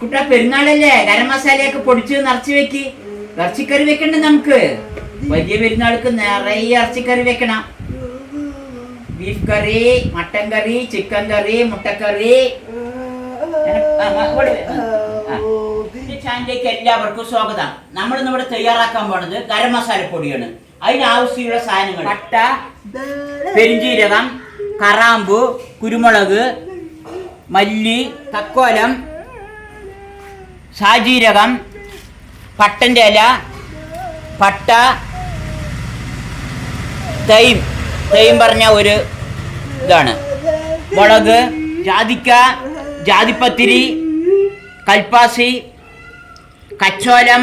കുട്ട പെരുന്നാളല്ലേ? ഗരം മസാലയൊക്കെ പൊടിച്ച് നിറച്ച് വെക്ക്. ഇറച്ചിക്കറി വെക്കണ്ട നമുക്ക്. വലിയ പെരുന്നാൾക്ക് നിറയെ ഇറച്ചിക്കറി വെക്കണം. ബീഫ് കറി മട്ടൻ കറി ചിക്കൻ കറി മുട്ടക്കറി. ചാനലിലേക്ക് എല്ലാവർക്കും സ്വാഗതം. നമ്മൾ ഇവിടെ തയ്യാറാക്കാൻ പോണത് ഗരം മസാല പൊടിയാണ്. അതിനാവശ്യമുള്ള സാധനങ്ങൾ. പട്ട പെരിഞ്ചീരകം കറാമ്പു കുരുമുളക് മല്ലി തക്കോലം സാജീരകം പട്ടന്റെ ഇല പട്ട തൈം തൈം പറഞ്ഞ ഒരു ഇതാണ്. മുളക് ജാതിക്ക ജാതിപ്പത്തിരി കൽപ്പാസി കച്ചോലം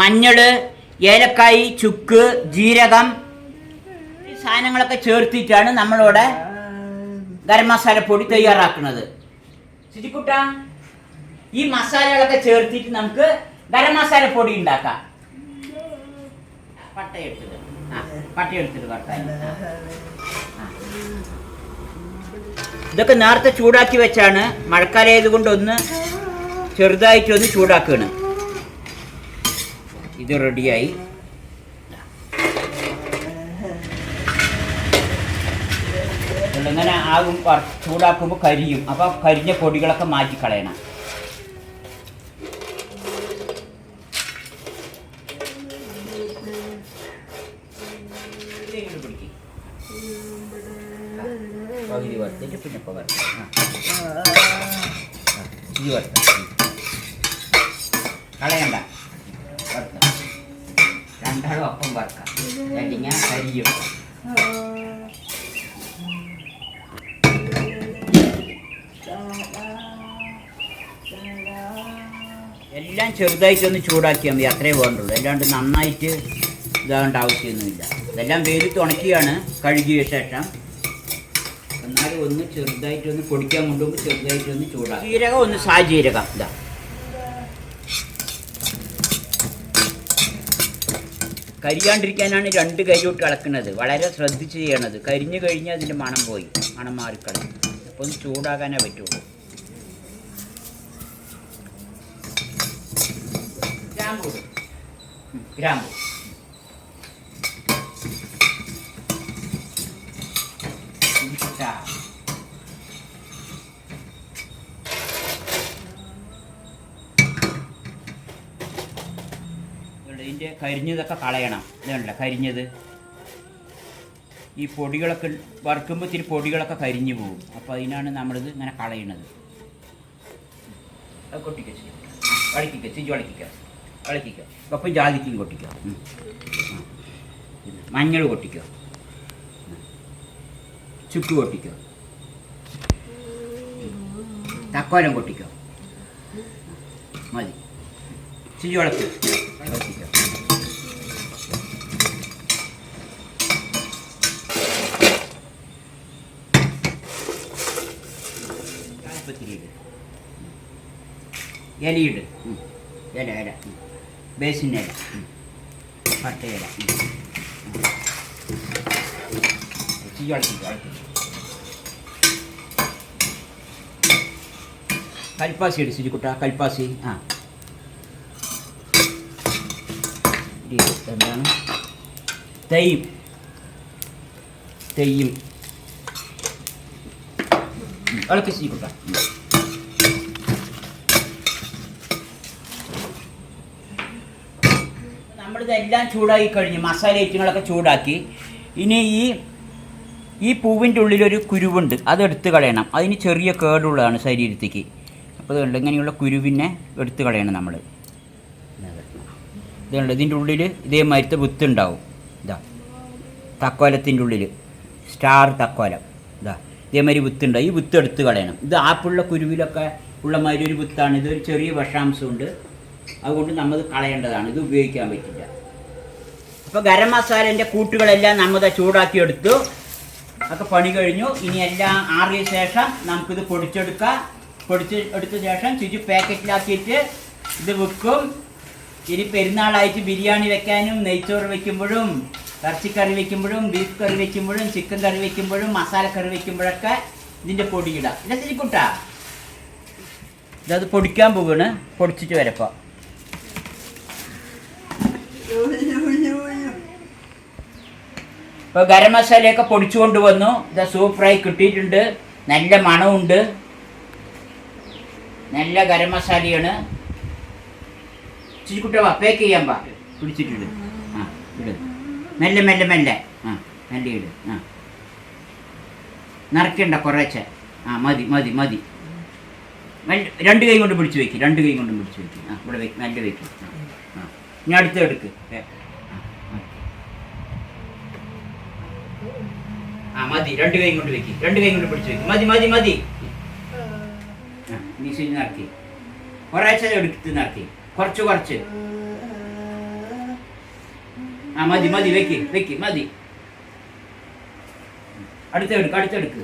മഞ്ഞൾ ഏലക്കായി ചുക്ക് ജീരകം. ഈ സാധനങ്ങളൊക്കെ ചേർത്തിട്ടാണ് നമ്മളിവിടെ ഗരം മസാല പൊടി തയ്യാറാക്കുന്നത്. ശുചിക്കുട്ട ഈ മസാലകളൊക്കെ ചേർത്തിട്ട് നമുക്ക് ഗരം മസാല പൊടി ഉണ്ടാക്കാം. ആ. ഇതൊക്കെ നേരത്തെ ചൂടാക്കി വെച്ചാണ്. മഴക്കാലയത് കൊണ്ട് ഒന്ന് ചെറുതായിട്ട് ഒന്ന് ചൂടാക്കുകയാണ്. ഇത് റെഡിയായി. ഇങ്ങനെ ആകും ചൂടാക്കുമ്പോൾ കരിയും. അപ്പോൾ കരിഞ്ഞ പൊടികളൊക്കെ മാറ്റി കളയണം വറുത്തിട്ട് പിന്നെ ഇപ്പോൾ. ആ, ഇത് വറുക്കാം കളയണ്ട. വറുക്കാം രണ്ടാളും ഒപ്പം വറുക്കാം അല്ലെങ്കിൽ കരിയും. എല്ലാം ചെറുതായിട്ടൊന്ന് ചൂടാക്കിയാൽ മതി. അത്രേ വേണ്ടുള്ളൂ. അല്ലാണ്ട് നന്നായിട്ട് ഇതാകേണ്ട ആവശ്യമൊന്നുമില്ല ഇതെല്ലാം വെയിലത്ത് ഉണക്കിയാണ്. കഴുകിയ ശേഷം എന്നാലും ഒന്ന് ചെറുതായിട്ടൊന്ന് പൊടിക്കാൻ കൊണ്ടുപോകുമ്പോൾ ചെറുതായിട്ടൊന്ന് ചൂടാക്കും. ജീരകം ഒന്ന് സാജീരകം ഇതാ കരിയാണ്ടിരിക്കാനാണ് രണ്ട് കരിയോട്ട് ഇളക്കുന്നത് വളരെ ശ്രദ്ധിച്ച് ചെയ്യണത്. കരിഞ്ഞു കഴിഞ്ഞാൽ അതിന്റെ മണം പോയി. മണം മാറിക്കളയും അപ്പോൾ ഒന്ന് ചൂടാക്കാനേ പറ്റുള്ളൂ. ഗ്രാമ്പൂ. ഗ്രാമ്പു. ഇതുണ്ട്, ഇതിന്റെ കരിഞ്ഞതൊക്കെ കളയണം. ഇതുണ്ടല്ലോ കരിഞ്ഞത്. ഈ പൊടികളൊക്കെ വറുക്കുമ്പോൾ ഇത്തിരി പൊടികളൊക്കെ കരിഞ്ഞു പോകും. അപ്പോൾ അതിനാണ് നമ്മളിത് ഇങ്ങനെ കളയണത്. അത് കൊട്ടിക്ക കളിക്കുക ചിഞ്ചു കളിക്കുക കളിക്കുക അപ്പം ജാതിക്കും കൊട്ടിക്കുക മഞ്ഞൾ കൊട്ടിക്കുക ചുക്ക് കൊട്ടിക്കുക തക്കോലം കൊട്ടിക്കുക മതി. കളക്കുക കളിക്കുക ചായപ്പത്തിരിയിട് ഇലയിട്. ഇല ഇല. ബേസിന്റെ ഇല. പട്ട പട്ടയില. ഇച്ചിരി ഇളക്കിക്കോ, ഇളക്കിക്കോ. കൽപ്പാസി ഇട് സിരിക്കുട്ട കൽപ്പാസി ആ എന്താണ് തെയ്യം തെയ്യം. ഇളക്കി സിരിക്കുട്ട ഉം. നമ്മളിതെല്ലാം ചൂടാക്കി കഴിഞ്ഞു മസാല ഐറ്റങ്ങളൊക്കെ ചൂടാക്കി ഇനി ഈ ഈ പൂവിന്റെ ഉള്ളിലൊരു കുരുവുണ്ട്. അത് എടുത്തു കളയണം. അതിന് ചെറിയ കേടുള്ളതാണ് ശരീരത്തേക്ക്. അപ്പോൾ ഇതുണ്ട് ഇങ്ങനെയുള്ള കുരുവിനെ എടുത്തു കളയണം നമ്മൾ ഇതുണ്ട് ഇതിന്റെ ഉള്ളിൽ ഇതേമാതിരത്തെ വിത്ത് ഉണ്ടാവും. ഇതാ. തക്കോലത്തിന്റെ ഉള്ളിൽ സ്റ്റാർ തക്കോലം. ഇതാ. ഇതേമാതിരി വിത്തുണ്ട് ഈ വിത്ത് എടുത്ത് കളയണം. ഇത് ആപ്പിളുള്ള കുരുവിലൊക്കെ ഉള്ള മാതിരി ഒരു വിത്താണ്. ഇതൊരു ചെറിയ വിഷാംശമുണ്ട്. അതുകൊണ്ട് നമ്മൾ കളയേണ്ടതാണ്. ഇത് ഉപയോഗിക്കാൻ പറ്റില്ല. അപ്പോൾ ഗരം മസാലേന്റെ കൂട്ടുകളെല്ലാം നമ്മൾ ചൂടാക്കി എടുത്തു ഒക്കെ പണി കഴിഞ്ഞു. ഇനി എല്ലാം ആറിയ ശേഷം നമുക്കിത് പൊടിച്ചെടുക്കാം. പൊടിച്ച് എടുത്ത ശേഷം ചുറ്റി പാക്കറ്റിലാക്കിയിട്ട് ഇത് വെക്കും. ഇനി പെരുന്നാളായിട്ട് ബിരിയാണി വെക്കാനും നെയ്ച്ചോറ് വെക്കുമ്പോഴും ഇറച്ചിക്കറി വെക്കുമ്പോഴും ബീഫ് കറി വെക്കുമ്പോഴും ചിക്കൻ കറി വെക്കുമ്പോഴും മസാല കറി വെക്കുമ്പോഴൊക്കെ ഇതിന്റെ പൊടിയിടാം ഇല്ല ശരിക്കും ഇതത് പൊടിക്കാൻ പോവാണ്. പൊടിച്ചിട്ട് വരപ്പോ. ഇപ്പോൾ ഗരം മസാലയൊക്കെ പൊടിച്ചു കൊണ്ടുവന്നു ഇത് ഫ്രൈ കിട്ടിയിട്ടുണ്ട്. നല്ല മണമുണ്ട്. നല്ല ഗരം മസാലയാണ്. ചിരിക്കുട്ട വാ പേക്ക് ചെയ്യാൻ പാ പിടിച്ചിട്ടുണ്ട്. ആ ഇട്. മെല്ലെ മെല്ലെ മെല്ലെ. ആ മെല്ലെ ഇട്. ആ. നിറയ്ക്കണ്ട കുറേശ്ശെ ആ മതി മതി മതി. രണ്ട് കൈ കൊണ്ട് പിടിച്ച് വയ്ക്കും രണ്ട് കൈ കൊണ്ട് പിടിച്ച് വയ്ക്കും ആ ഇവിടെ വയ്ക്കും നല്ല വയ്ക്കും ആ ആ. ഇനി അടുത്ത് എടുക്ക്. മതി. രണ്ട് കൈ കൊണ്ട് വെക്കി. രണ്ട് കൈ കൊണ്ട് പിടിച്ചു വെക്കി. മതി മതി മതി. നീ ശരി നടത്തി. ഒരാഴ്ച എടുത്ത് നടത്തി. കുറച്ച് കുറച്ച്. ആ മതി മതി വെക്ക് വെക്ക് മതി. അടുത്തെടുക്ക് അടുത്തെടുക്ക്.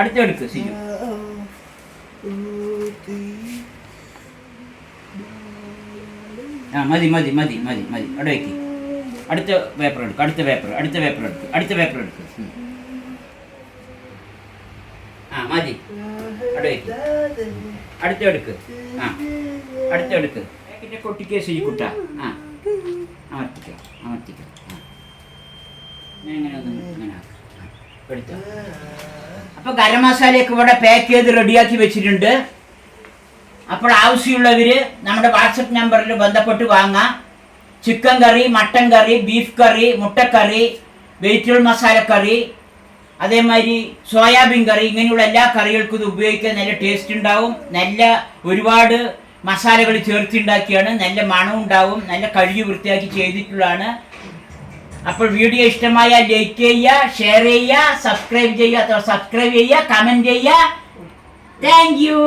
അടുത്തെടുക്ക് സിജു. ആ മതി മതി മതി മതി മതി. അവിടെ വെക്ക്. അടുത്ത പേപ്പർ എടുക്ക് അടുത്ത പേപ്പർ അടുത്ത പേപ്പർ എടുക്ക് അടുത്ത പേപ്പർ എടുക്ക്. ഉം. ആ മതി അടുത്ത എടുക്ക്. ആ അടുത്ത എടുക്ക്. പിന്നെ കൊട്ടിക്കേ സിജിക്കുട്ട ആ അമർത്തിക്കോ അമർത്തിക്കോ. ആ. ഇങ്ങനെ ഒന്ന് ഇങ്ങനെ എടുത്തോ. അപ്പൊ ഗരം മസാലയൊക്കെ ഇവിടെ പാക്ക് ചെയ്ത് റെഡിയാക്കി വെച്ചിട്ടുണ്ട്. അപ്പോൾ ആവശ്യമുള്ളവര് നമ്മുടെ വാട്സപ്പ് നമ്പറിൽ ബന്ധപ്പെട്ട് വാങ്ങാം. ചിക്കൻ കറി മട്ടൻ കറി ബീഫ് കറി മുട്ടക്കറി വെജിറ്റബിൾ മസാലക്കറി അതേമാതിരി സോയാബീൻ കറി ഇങ്ങനെയുള്ള എല്ലാ കറികൾക്കും ഇത് ഉപയോഗിക്കാൻ നല്ല ടേസ്റ്റ് ഉണ്ടാവും. നല്ല ഒരുപാട് മസാലകൾ ചേർത്തുണ്ടാക്കിയാണ് നല്ല മണം ഉണ്ടാവും. നല്ല കഴുകി വൃത്തിയാക്കി ചെയ്തിട്ടുള്ളതാണ്. അപ്പോൾ വീഡിയോ ഇഷ്ടമായ ലൈക്ക് ചെയ്യുക ഷെയർ ചെയ്യുക സബ്സ്ക്രൈബ് ചെയ്യുക സബ്സ്ക്രൈബ് ചെയ്യുക കമന്റ് ചെയ്യുക. Thank you